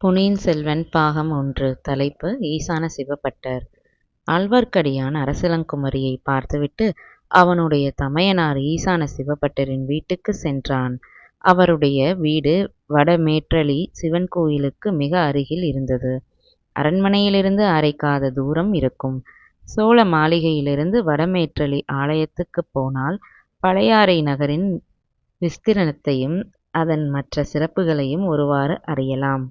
பொன்னியின் செல்வன் பாகம் ஒன்று தலைப்பு ஈசான சிவபட்டர் ஆழ்வார்க்கடியான் அரசலங்குமரியை பார்த்துவிட்டு அவனுடைய தமையனார் ஈசான சிவபட்டரின் வீட்டுக்கு சென்றான். அவருடைய வீடு வடமேற்றலி சிவன் கோயிலுக்கு மிக அருகில் இருந்தது. அரண்மனையிலிருந்து அரைக்காத தூரம் இருக்கும். சோழ மாளிகையிலிருந்து வடமேற்றலி ஆலயத்துக்குப் போனால் பழையாறை நகரின் விஸ்திரணத்தையும் அதன் மற்ற சிறப்புகளையும் ஒருவாறு அறியலாம்.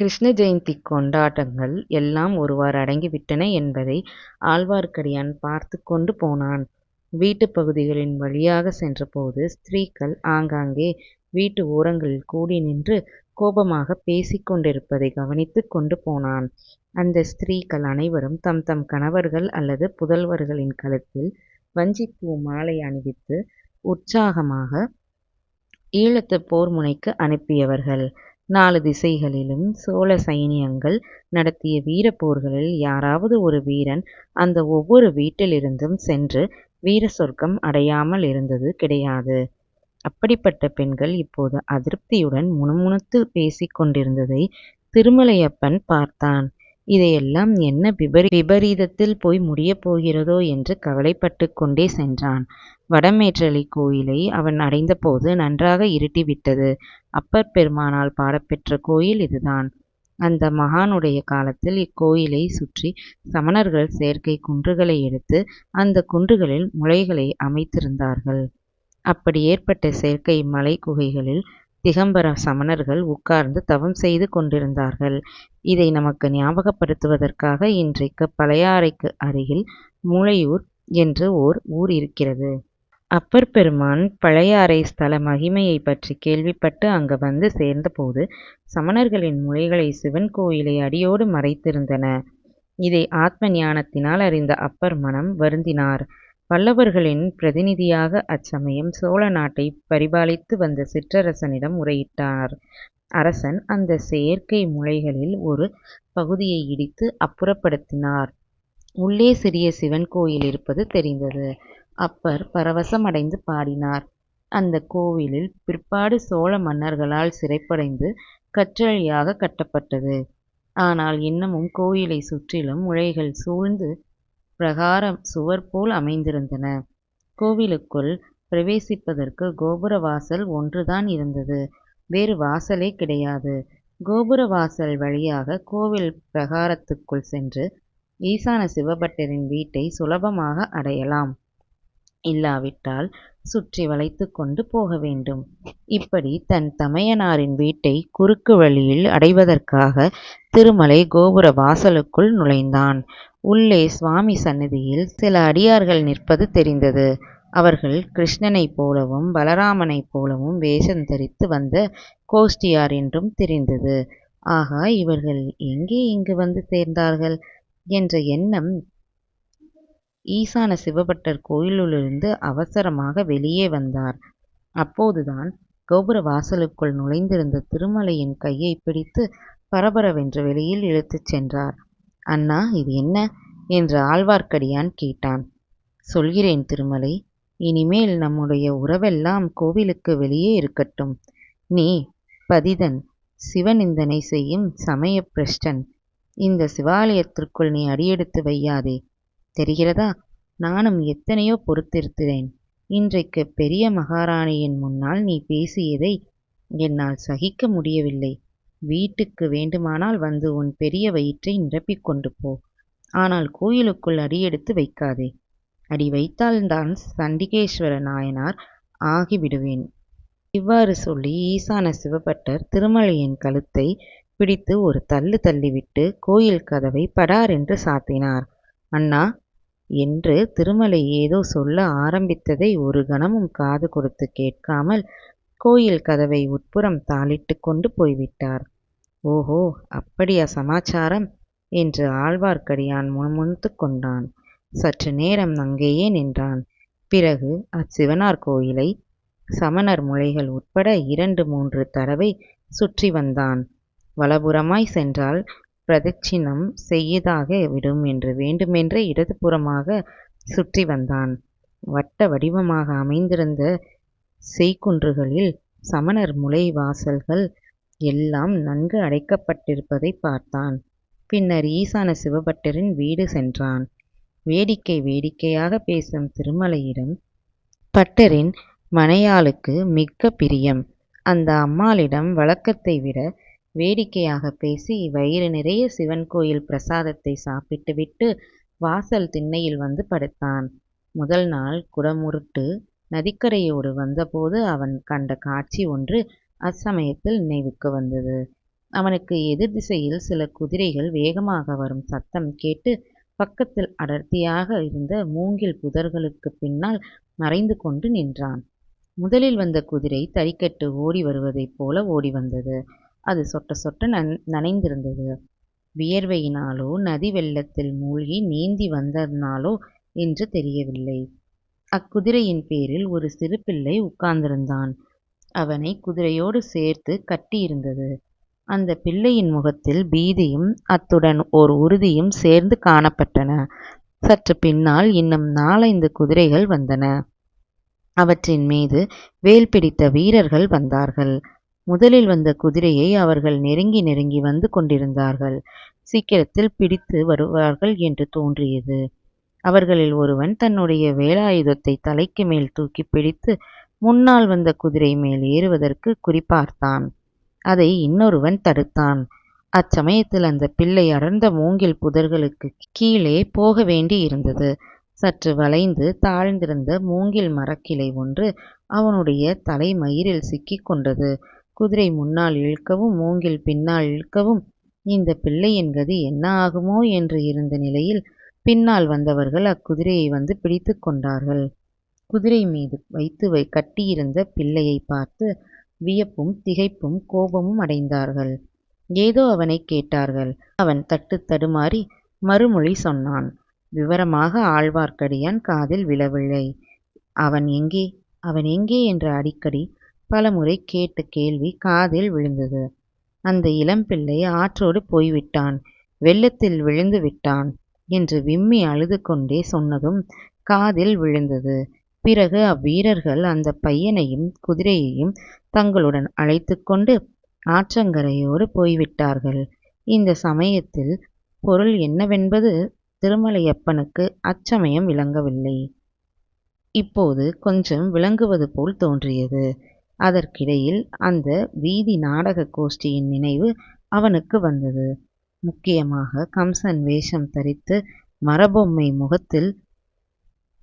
கிருஷ்ண ஜெயந்தி கொண்டாட்டங்கள் எல்லாம் ஒருவாறு அடங்கிவிட்டன என்பதை ஆழ்வார்க்கடியான் பார்த்துக் கொண்டு போனான். வீட்டுப் பகுதிகளின் வழியாகச் சென்றபோது ஸ்திரீகள் ஆங்காங்கே வீட்டு ஓரங்களில் கூடி நின்று கோபமாகப் பேசிக் கொண்டிருப்பதைக் கவனித்துக் கொண்டு போனான். அந்த ஸ்திரீகள் அனைவரும் தம் தம் கணவர்கள் அல்லது புதல்வர்களின் கழுத்தில் வஞ்சிப்பூ மாலை அணிவித்து உற்சாகமாக ஈழத்துப் போர் முனைக்கு அனுப்பியவர்கள். நாலு திசைகளிலும் சோழ சைனியங்கள் நடத்திய வீரப்போர்களில் யாராவது ஒரு வீரன் அந்த ஒவ்வொரு வீட்டிலிருந்தும் சென்று வீர சொர்க்கம் அடையாமல் இருந்தது கிடையாது. அப்படிப்பட்ட பெண்கள் இப்போது அதிருப்தியுடன் முணுமுணுத்துப் பேசிக் கொண்டிருந்ததை திருமலையப்பன் பார்த்தான். இதையெல்லாம் என்ன விபரீதத்தில் போய் முடியப் போகிறதோ என்று கவலைப்பட்டுக் கொண்டே சென்றான். வடமேற்றளி கோயிலை அவன் அடைந்தபோது நன்றாக இருட்டிவிட்டது. அப்பர் பெருமானால் பாடப்பெற்ற கோயில் இதுதான். அந்த மகானுடைய காலத்தில் இக்கோயிலைச் சுற்றி சமணர்கள் செயற்கைக் குன்றுகளை எடுத்து அந்தக் குன்றுகளில் முளைகளை அமைத்திருந்தார்கள். அப்படி ஏற்பட்ட செயற்கை மலைக் குகைகளில் திகம்பர சமணர்கள் உட்கார்ந்து தவம் செய்து கொண்டிருந்தார்கள். இதை நமக்கு ஞாபகப்படுத்துவதற்காக இன்றைக்குப் பழையாறைக்கு அருகில் மூளையூர் என்று ஓர் ஊர் இருக்கிறது. அப்பர் பெருமான் பழையாறை ஸ்தல மகிமையைப் பற்றி கேள்விப்பட்டு அங்கு வந்து சேர்ந்தபோது சமணர்களின் முலைகளை சிவன் கோயிலை அடியோடு மறைத்திருந்தன. இதை ஆத்ம ஞானத்தினால் அறிந்த அப்பர் மனம் வருந்தினார். பல்லவர்களின் பிரதிநிதியாக அச்சமயம் சோழ நாட்டைப் பரிபாலித்து வந்த சிற்றரசனிடம் முறையிட்டார். அரசன் அந்தச் செயற்கை முளைகளில் ஒரு பகுதியை இடித்து அப்புறப்படுத்தினார். உள்ளே சிறிய சிவன் கோயில் இருப்பது தெரிந்தது. அப்பர் பரவசமடைந்து பாடினார். அந்தக் கோவிலில் பிற்பாடு சோழ மன்னர்களால் சிறைப்படைந்து கற்றளியாகக் கட்டப்பட்டது. ஆனால் இன்னமும் கோயிலைச் சுற்றிலும் முளைகள் சூழ்ந்து பிராகாரச் சுவர் போல் அமைந்திருந்தன. கோவிலுக்குள் பிரவேசிப்பதற்கு கோபுர வாசல் ஒன்றுதான் இருந்தது. வேறு வாசலே கிடையாது. கோபுர வாசல் வழியாகக் கோவில் பிரகாரத்துக்குள் சென்று ஈசான சிவபட்டரின் வீட்டை சுலபமாக அடையலாம். இல்லாவிட்டால் சுற்றி வளைத்துக் கொண்டு போக வேண்டும். இப்படி தன் தமையனாரின் வீட்டைக் குறுக்கு வழியில் அடைவதற்காகத் திருமலை கோபுர வாசலுக்குள் நுழைந்தான். உள்ளே சுவாமி சந்நிதியில் சில அடியார்கள் நிற்பது தெரிந்தது. அவர்கள் கிருஷ்ணனைப் போலவும் பலராமனைப் போலவும் வேஷம் தரித்து வந்த கோஷ்டியார் என்றும் தெரிந்தது. ஆகா இவர்கள் எங்கே இங்கு வந்து சேர்ந்தார்கள்? என்ற எண்ணம் ஈசான சிவபட்டர் கோயிலுள்ளிருந்து அவசரமாக வெளியே வந்தார். அப்போதுதான் கோபுர வாசலுக்குள் நுழைந்திருந்த திருமலையின் கையைப் பிடித்து பரபரவென்று வெளியில் இழுத்துச் சென்றார். அண்ணா இது என்ன? என்று ஆழ்வார்க்கடியான் கேட்டான். சொல்கிறேன் திருமலை. இனிமேல் நம்முடைய உறவெல்லாம் கோவிலுக்கு வெளியே இருக்கட்டும். நீ பதிதன் சிவநிந்தனை செய்யும் சமயப் பிரஷ்டன். இந்த சிவாலயத்திற்குள் நீ அடியெடுத்து வையாதே. தெரிகிறதா? நானும் எத்தனையோ பொறுத்திருக்கிறேன். இன்றைக்கு பெரிய மகாராணியின் முன்னால் நீ பேசியதை என்னால் சகிக்க முடியவில்லை. வீட்டுக்கு வேண்டுமானால் வந்து உன் பெரிய வயிற்றை நிரப்பிக் கொண்டு போ. ஆனால் கோயிலுக்குள் அடியெடுத்து வைக்காதே. அடி வைத்தால்தான் சண்டிகேஸ்வர நாயனார் ஆகிவிடுவேன். இவ்வாறு சொல்லி ஈசான சிவபட்டர் திருமலையின் கழுத்தை பிடித்து ஒரு தள்ளு தள்ளிவிட்டு கோயில் கதவை படார் என்று சாத்தினார். அண்ணா. என்று திருமலை ஏதோ சொல்ல ஆரம்பித்ததை ஒரு கணமும் காது கொடுத்து கேட்காமல் கோயில் கதவை உட்புறம் தாளிட்டுக் கொண்டு போய்விட்டார். ஓஹோ அப்படியா சமாச்சாரம் என்று ஆழ்வார்க்கடியான் முணுமுணுத்து கொண்டான். சற்று நேரம் அங்கேயே நின்றான். பிறகு அச்சிவனார் கோயிலை சமணர் முளைகள் உட்பட இரண்டு மூன்று தடவை சுற்றி வந்தான். வலபுறமாய் சென்றால் பிரதட்சிணம் செய்யதாக விடும் என்று வேண்டுமென்றே இடதுபுறமாக சுற்றி வந்தான். வட்ட வடிவமாக அமைந்திருந்த செய்குன்றுகளில் சமணர் முளை வாசல்கள் எல்லாம் நன்கு அடைக்கப்பட்டிருப்பதைப் பார்த்தான். பின்னர் ஈசான சிவபட்டரின் வீடு சென்றான். வேடிக்கை வேடிக்கையாகப் பேசும் திருமலையிடம் பட்டரின் மனையாளுக்கு மிக்க பிரியம். அந்த அம்மாளிடம் வழக்கத்தை வேடிக்கையாக பேசி வயிறு நிறைய சிவன் கோயில் பிரசாதத்தை சாப்பிட்டுவிட்டு வாசல் திண்ணையில் வந்து படுத்தான். முதல் நாள் குடமுருட்டு நதிக்கரையோடு வந்தபோது அவன் கண்ட காட்சி ஒன்று அச்சமயத்தில் நினைவுக்கு வந்தது. அவனுக்கு எதிர் திசையில் சில குதிரைகள் வேகமாக வரும் சத்தம் கேட்டு பக்கத்தில் அடர்த்தியாக இருந்த மூங்கில் புதர்களுக்குப் பின்னால் மறைந்து கொண்டு நின்றான். முதலில் வந்த குதிரை தறிக்கட்டு ஓடி வருவதைப் போல ஓடி வந்தது. அது சொட்ட சொட்ட நனைந்திருந்தது. வியர்வையினாலோ நதி வெள்ளத்தில் மூழ்கி நீந்தி வந்ததனாலோ என்று தெரியவில்லை. அக்குதிரையின் பேரில் ஒரு சிறு பிள்ளை உட்கார்ந்திருந்தான். அவனை குதிரையோடு சேர்த்து கட்டியிருந்தது. அந்த பிள்ளையின் முகத்தில் பீதியும் அத்துடன் ஓர் உறுதியும் சேர்ந்து காணப்பட்டன. சற்று பின்னால் இன்னும் நாலைந்து குதிரைகள் வந்தன. அவற்றின் மீது வேல் பிடித்த வீரர்கள் வந்தார்கள். முதலில் வந்த குதிரையை அவர்கள் நெருங்கி நெருங்கி வந்து கொண்டிருந்தார்கள். சீக்கிரத்தில் பிடித்து வருவார்கள் என்று தோன்றியது. அவர்களில் ஒருவன் தன்னுடைய வேலாயுதத்தை தலைக்கு மேல் தூக்கி பிடித்து முன்னால் வந்த குதிரை மேல் ஏறுவதற்கு குறிப்பார்த்தான் அதை இன்னொருவன் தடுத்தான். அச்சமயத்தில் அந்த பிள்ளை அடர்ந்த மூங்கில் புதர்களுக்கு கீழே போக வேண்டியிருந்தது. சற்று வளைந்து தாழ்ந்திருந்த மூங்கில் மரக்கிளை ஒன்று அவனுடைய தலைமயிரில் சிக்கிக் கொண்டது. குதிரை முன்னால் இழுக்கவும் மூங்கில் பின்னால் இழுக்கவும் இந்த பிள்ளையின் கதி என்ன ஆகுமோ என்று இருந்த நிலையில் பின்னால் வந்தவர்கள் அக்குதிரையை வந்து பிடித்து கொண்டார்கள். குதிரை மீது வைத்து வை கட்டியிருந்த பிள்ளையை பார்த்து வியப்பும் திகைப்பும் கோபமும் அடைந்தார்கள். ஏதோ அவனைக் கேட்டார்கள். அவன் தட்டு தடுமாறி மறுமொழி சொன்னான். விவரமாக ஆழ்வார்க்கடியான் காதில் விழவில்லை. அவன் எங்கே? அவன் எங்கே? என்று அடிக்கடி பலமுறை கேட்ட கேள்வி காதில் விழுந்தது. அந்த இளம்பிள்ளை ஆற்றோடு போய்விட்டான். வெள்ளத்தில் விழுந்து விட்டான் என்று விம்மி அழுது கொண்டே சொன்னதும் காதில் விழுந்தது. பிறகு அவ்வீரர்கள் அந்த பையனையும் குதிரையையும் தங்களுடன் அழைத்து கொண்டு ஆற்றங்கரையோடு போய்விட்டார்கள். இந்த சமயத்தில் பொருள் என்னவென்பது திருமலையப்பனுக்கு அச்சமயம் விளங்கவில்லை. இப்போது கொஞ்சம் விளங்குவது போல் தோன்றியது. அதற்கிடையில் அந்த வீதி நாடகக் கோஷ்டியின் நினைவு அவனுக்கு வந்தது. முக்கியமாக கம்சன் வேஷம் தரித்து மரபொம்மை முகத்தில்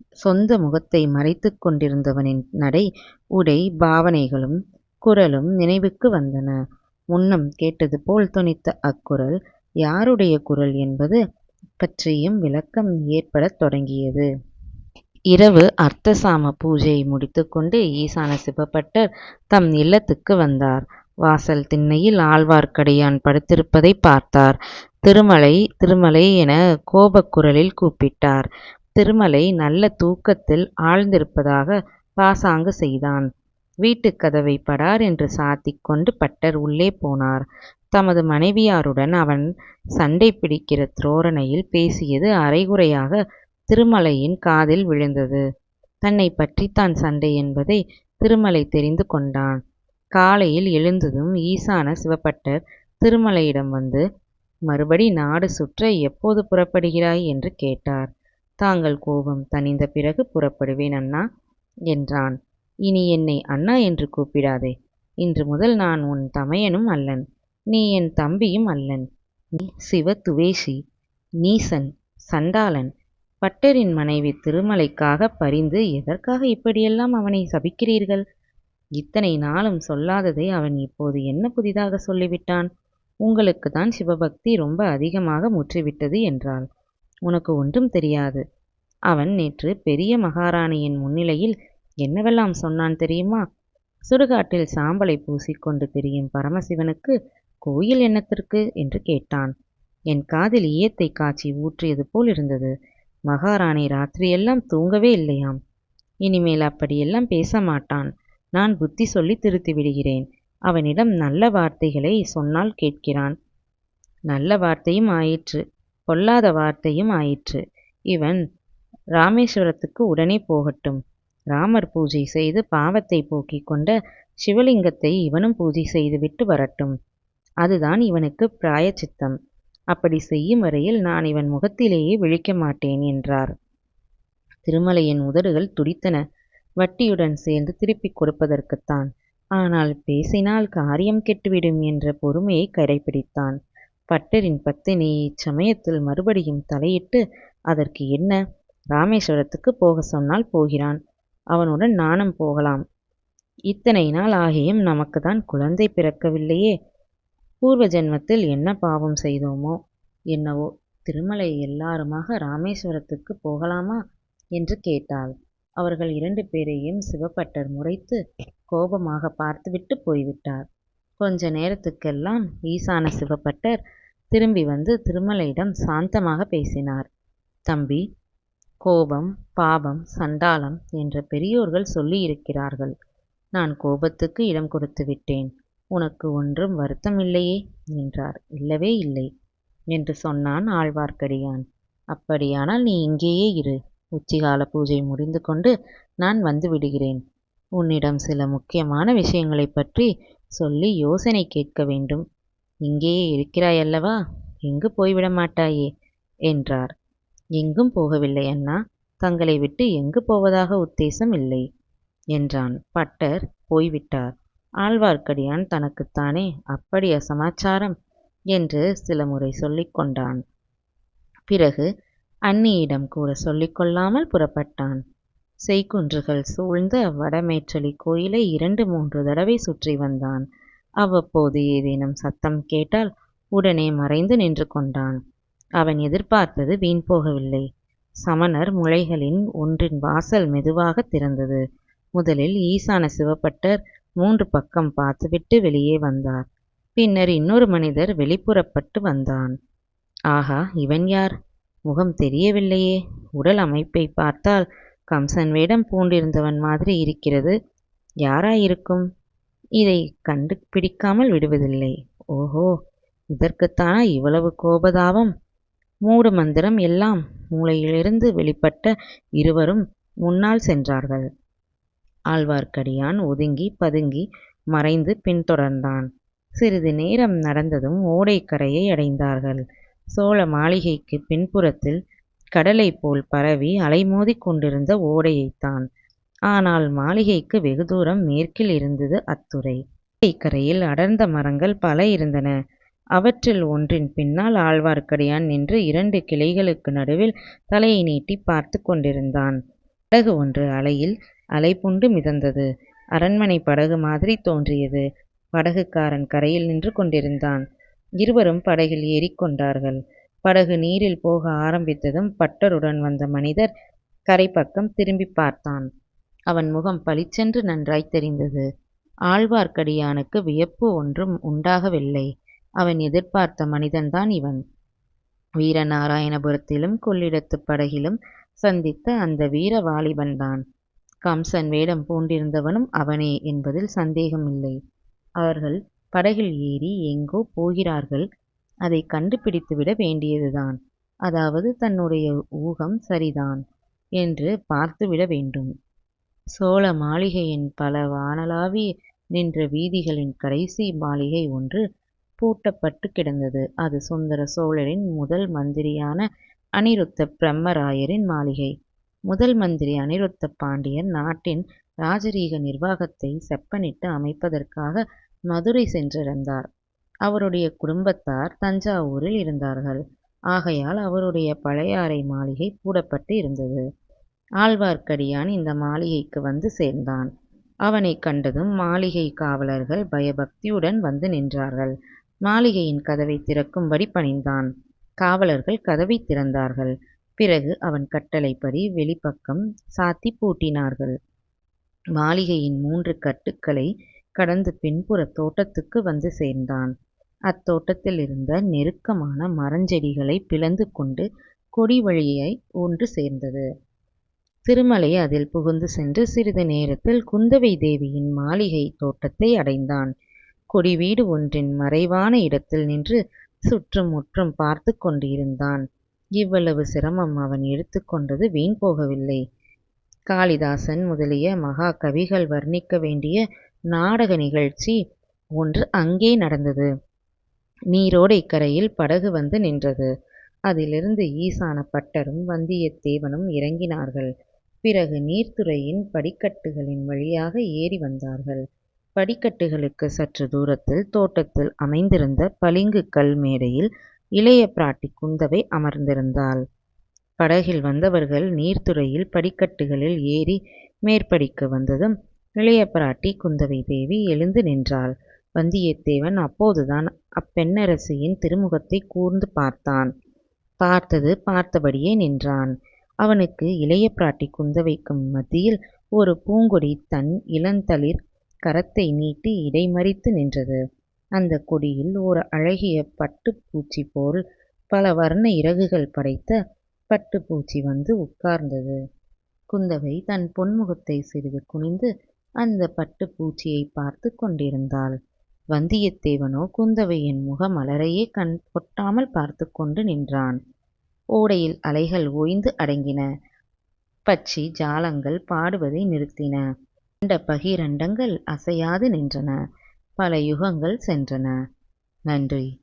சொந்த முகத்தை மறைத்துக் கொண்டிருந்தவனின் நடை, உடை, பாவனைகளும் குரலும் நினைவுக்கு வந்தன. முன்னம் கேட்டது போல் தொனித்த அக்குரல் யாருடைய குரல் என்பது பற்றியும் விளக்கம் ஏற்படத் தொடங்கியது. இரவு அர்த்தசாம பூஜையை முடித்துக்கொண்டு ஈசான சிவபட்டர் தம் இல்லத்துக்கு வந்தார். வாசல் திண்ணையில் ஆழ்வார்க்கடியான் படுத்திருப்பதைப் பார்த்தார். திருமலை திருமலை என கோபக்குரலில் கூப்பிட்டார். திருமலை நல்ல தூக்கத்தில் ஆழ்ந்திருப்பதாக பாசாங்கு செய்தான். வீட்டுக் கதவை படார் என்று சாத்திக் கொண்டு பட்டர் உள்ளே போனார். தமது மனைவியாருடன் அவன் சண்டை பிடிக்கிற துரோரணையில் பேசியது அரைகுறையாக திருமலையின் காதில் விழுந்தது. தன்னைப் பற்றித்தான் சண்டை என்பதை திருமலை தெரிந்து கொண்டான். காலையில் எழுந்ததும் ஈசான சிவபட்டர் திருமலையிடம் வந்து மறுபடி நாடு சுற்ற எப்போது புறப்படுகிறாய்? என்று கேட்டார். தாங்கள் கோபம் தணிந்த பிறகு புறப்படுவேன் அண்ணா என்றான். இனி என்னை அண்ணா என்று கூப்பிடாதே. இன்று முதல் நான் உன் தமையனும் அல்லன். நீ என் தம்பியும் அல்லன். நீ சிவ துவேஷி, நீசன், சண்டாளன். பட்டரின் மனைவி திருமலைக்காகப் பரிந்து எதற்காக இப்படியெல்லாம் அவனை சபிக்கிறீர்கள்? இத்தனை நாளும் சொல்லாததை அவன் இப்போது என்ன புதிதாக சொல்லிவிட்டான்? உங்களுக்கு தான் சிவபக்தி ரொம்ப அதிகமாக முற்றிவிட்டது என்றாள். உனக்கு ஒன்றும் தெரியாது. அவன் நேற்று பெரிய மகாராணியின் முன்னிலையில் என்னவெல்லாம் சொன்னான் தெரியுமா? சுடுகாட்டில் சாம்பலை பூசிக்கொண்டு திரியும் பரமசிவனுக்கு கோயில் என்னத்திற்கு? என்று கேட்டான். என் காதில் ஈயத்தை காய்ச்சி ஊற்றியது போல் இருந்தது. மகாராணி ராத்திரியெல்லாம் தூங்கவே இல்லையாம். இனிமேல் அப்படியெல்லாம் பேச மாட்டான் நான் புத்தி சொல்லி திருத்தி விடுகிறேன் அவனிடம் நல்ல வார்த்தைகளை சொன்னால் கேட்கிறான். நல்ல வார்த்தையும் ஆயிற்று. பொல்லாத வார்த்தையும் ஆயிற்று. இவன் ராமேஸ்வரத்துக்கு உடனே போகட்டும். ராமர் பூஜை செய்து பாவத்தைப் போக்கிக் கொண்ட சிவலிங்கத்தை இவனும் பூஜை செய்துவிட்டு வரட்டும். அதுதான் இவனுக்கு பிராயச்சித்தம் அப்படி செய்யும் வரையில் நான் இவன் முகத்திலேயே விழிக்க மாட்டேன் என்றார். திருமலையின் உதடுகள் துடித்தன. வட்டியுடன் சேர்ந்து திருப்பிக் கொடுப்பதற்குத்தான். ஆனால் பேசினால் காரியம் கெட்டுவிடும் என்ற பொறுமையை கடைபிடித்தான். பட்டரின் பத்தினி இச்சமயத்தில் மறுபடியும் தலையிட்டு அதற்கு என்ன? ராமேஸ்வரத்துக்கு போக சொன்னால் போகிறான். அவனுடன் நானும் போகலாம். இத்தனை நாள் ஆகியும் நமக்கு தான் குழந்தை பிறக்கவில்லையே. பூர்வ ஜென்மத்தில் என்ன பாவம் செய்தோமோ என்னவோ திருமலை எல்லாருமாக ராமேஸ்வரத்துக்கு போகலாமா? என்று கேட்டாள். அவர்கள் இரண்டு பேரையும் சிவப்பட்டர் முறைத்து கோபமாக பார்த்துவிட்டு போய்விட்டார். கொஞ்ச நேரத்துக்கெல்லாம் ஈசான சிவப்பட்டர் திரும்பி வந்து திருமலையிடம் சாந்தமாக பேசினார். தம்பி கோபம் பாபம் சண்டாளம் என்ற பெரியோர்கள் சொல்லியிருக்கிறார்கள். நான் கோபத்துக்கு இடம் கொடுத்து விட்டேன். உனக்கு ஒன்றும் வருத்தம் இல்லையே என்றார். இல்லவே இல்லை என்று சொன்னான் ஆழ்வார்க்கடியான். அப்படியானால் நீ இங்கேயே இரு. உச்சிகால பூஜை முடிந்து கொண்டு நான் வந்து விடுகிறேன். உன்னிடம் சில முக்கியமான விஷயங்களைப் பற்றி சொல்லி யோசனை கேட்க வேண்டும். இங்கேயே இருக்கிறாயல்லவா? எங்கு போய்விட மாட்டாயே? என்றார். எங்கும் போகவில்லை அண்ணா. தங்களை விட்டு எங்கு போவதாக உத்தேசம் இல்லை என்றான். பட்டர் போய்விட்டார். ஆழ்வார்க்கடியான் தனக்குத்தானே அப்படிய சமாச்சாரம் என்று சில முறை சொல்லிக் கொண்டான். பிறகு அன்னியிடம் கூட சொல்லிக்கொள்ளாமல் புறப்பட்டான். செய்குன்றுகள் சூழ்ந்த வடமேற்றலி கோயிலை இரண்டு மூன்று தடவை சுற்றி வந்தான். அவ்வப்போது ஏதேனும் சத்தம் கேட்டால் உடனே மறைந்து நின்று கொண்டான். அவன் எதிர்பார்த்தது வீண் போகவில்லை. சமணர் முளைகளின் ஒன்றின் வாசல் மெதுவாக திறந்தது. முதலில் ஈசான சிவப்பட்டர் மூன்று பக்கம் பார்த்துவிட்டு வெளியே வந்தார். பின்னர் இன்னொரு மனிதர் வெளிப்புறப்பட்டு வந்தான். ஆகா இவன் யார்? முகம் தெரியவில்லையே. உடல் அமைப்பை பார்த்தால் கம்சன் வேடம் பூண்டிருந்தவன் மாதிரி இருக்கிறது. யாராயிருக்கும்? இதை கண்டு பிடிக்காமல் விடுவதில்லை. ஓஹோ இதற்குத்தானா இவ்வளவு கோபதாபம்? மூடு மந்திரம் எல்லாம் மூளையிலிருந்து வெளிப்பட்ட இருவரும் முன்னால் சென்றார்கள். ஆழ்வார்க்கடியான் ஒதுங்கி பதுங்கி மறைந்து பின்தொடர்ந்தான். சிறிது நேரம் நடந்ததும் ஓடைக்கரையை அடைந்தார்கள். சோழ மாளிகைக்கு பின்புறத்தில் கடலை போல் பரவி அலைமோதிக் கொண்டிருந்த ஓடையைத்தான். ஆனால் மாளிகைக்கு வெகு தூரம் மேற்கில் இருந்தது அத்துறை. ஓடைக்கரையில் அடர்ந்த மரங்கள் பல இருந்தன. அவற்றில் ஒன்றின் பின்னால் ஆழ்வார்க்கடியான் நின்று இரண்டு கிளைகளுக்கு நடுவில் தலையை நீட்டி பார்த்து கொண்டிருந்தான். படகு ஒன்று அலையில் அலைபுண்டு மிதந்தது. அரண்மனை படகு மாதிரி தோன்றியது. படகுக்காரன் கரையில் நின்று கொண்டிருந்தான். இருவரும் படகில் ஏறிக்கொண்டார்கள் படகு நீரில் போக ஆரம்பித்ததும் பட்டருடன் வந்த மனிதர் கரை பக்கம் திரும்பி பார்த்தான். அவன் முகம் பளிச்சென்று நன்றாய் தெரிந்தது. ஆழ்வார்க்கடியானுக்கு வியப்பு ஒன்றும் உண்டாகவில்லை. அவன் எதிர்பார்த்த மனிதன்தான் இவன். வீரநாராயணபுரத்திலும் கொள்ளிடத்து படகிலும் சந்தித்த அந்த வீர வாலிபன்தான் கம்சன் வேடம் பூண்டிருந்தவனும் அவனே என்பதில் சந்தேகமில்லை. அவர்கள் படகில் ஏறி எங்கோ போகிறார்கள். அதை கண்டுபிடித்துவிட வேண்டியதுதான். அதாவது தன்னுடைய ஊகம் சரிதான் என்று பார்த்துவிட வேண்டும். சோழ மாளிகையின் பல வானளாவி நின்ற வீதிகளின் கடைசி மாளிகை ஒன்று பூட்டப்பட்டு கிடந்தது. அது சுந்தர சோழரின் முதல் மந்திரியான அனிருத்த பிரம்மராயரின் மாளிகை. முதல் மந்திரி அனிருத்த பாண்டியன் நாட்டின் ராஜரீக நிர்வாகத்தை செப்பனிட்டு அமைப்பதற்காக மதுரை சென்றிருந்தார். அவருடைய குடும்பத்தார் தஞ்சாவூரில் இருந்தார்கள். ஆகையால் அவருடைய பழையாறை மாளிகை பூடப்பட்டு இருந்தது. ஆழ்வார்க்கடியான் இந்த மாளிகைக்கு வந்து சேர்ந்தான். அவனை கண்டதும் மாளிகை காவலர்கள் பயபக்தியுடன் வந்து நின்றார்கள். மாளிகையின் கதவை திறக்கும்படி பணிந்தான். காவலர்கள் கதவை திறந்தார்கள். பிறகு அவன் கட்டளைப்படி வெளிப்பக்கம் சாத்தி பூட்டினார்கள். மாளிகையின் மூன்று கட்டுக்களை கடந்து பின்புற தோட்டத்துக்கு வந்து சேர்ந்தான். அத்தோட்டத்தில் இருந்த நெருக்கமான மரஞ்செடிகளை பிளந்து கொண்டு கொடி வழியை ஒன்று சேர்ந்தது. திருமலை அதில் புகுந்து சென்று சிறிது நேரத்தில் குந்தவை தேவியின் மாளிகை தோட்டத்தை அடைந்தான். கொடி வீடு ஒன்றின் மறைவான இடத்தில் நின்று சுற்றும் முற்றும் பார்த்து கொண்டிருந்தான். இவ்வளவு சிரமம் அவன் எடுத்துக்கொண்டது வீண் போகவில்லை காளிதாசன் முதலிய மகா கவிகள் வர்ணிக்க வேண்டிய நாடக நிகழ்ச்சி ஒன்று அங்கே நடந்தது நீரோடை கரையில் படகு வந்து நின்றது. அதிலிருந்து ஈசான பட்டரும் வந்தியத்தேவனும் இறங்கினார்கள். பிறகு நீர்த்துறையின் படிக்கட்டுகளின் வழியாக ஏறி வந்தார்கள். படிக்கட்டுகளுக்கு சற்று தூரத்தில் தோட்டத்தில் அமைந்திருந்த பளிங்கு கல் மேடையில் இளைய பிராட்டி குந்தவை அமர்ந்திருந்தாள். படகில் வந்தவர்கள் நீர்த்துறையில் படிக்கட்டுகளில் ஏறி மேற்படிக்கு வந்ததும் இளைய பிராட்டி குந்தவை தேவி எழுந்து நின்றாள். வந்தியத்தேவன் அப்போதுதான் அப்பெண்ணரசியின் திருமுகத்தைக் கூர்ந்து பார்த்தான். பார்த்தது பார்த்தபடியே நின்றான். அவனுக்கு இளைய பிராட்டி குந்தவைக்கு மத்தியில் ஒரு பூங்கொடி தன் இளந்தளிர் கரத்தை நீட்டி இடைமறித்து நின்றது. அந்தக் கொடியில் ஓர் அழகிய பட்டுப் பூச்சி போல் பல வர்ண இறகுகள் படைத்த பட்டுப் பூச்சி வந்து உட்கார்ந்தது. குந்தவை தன் பொன்முகத்தை சிறிது குனிந்து அந்தப் பட்டுப் பூச்சியைப் பார்த்துக் கொண்டிருந்தாள். வந்தியத்தேவனோ குந்தவையின் முகமலரையே கண் கொட்டாமல் பார்த்துக் கொண்டு நின்றான். ஓடையில் அலைகள் ஓய்ந்து அடங்கின. பட்சி ஜாலங்கள் பாடுவதை நிறுத்தின. அண்ட பகிரண்டங்கள் அசையாது நின்றன. பல யுகங்கள் சென்றன. நன்றி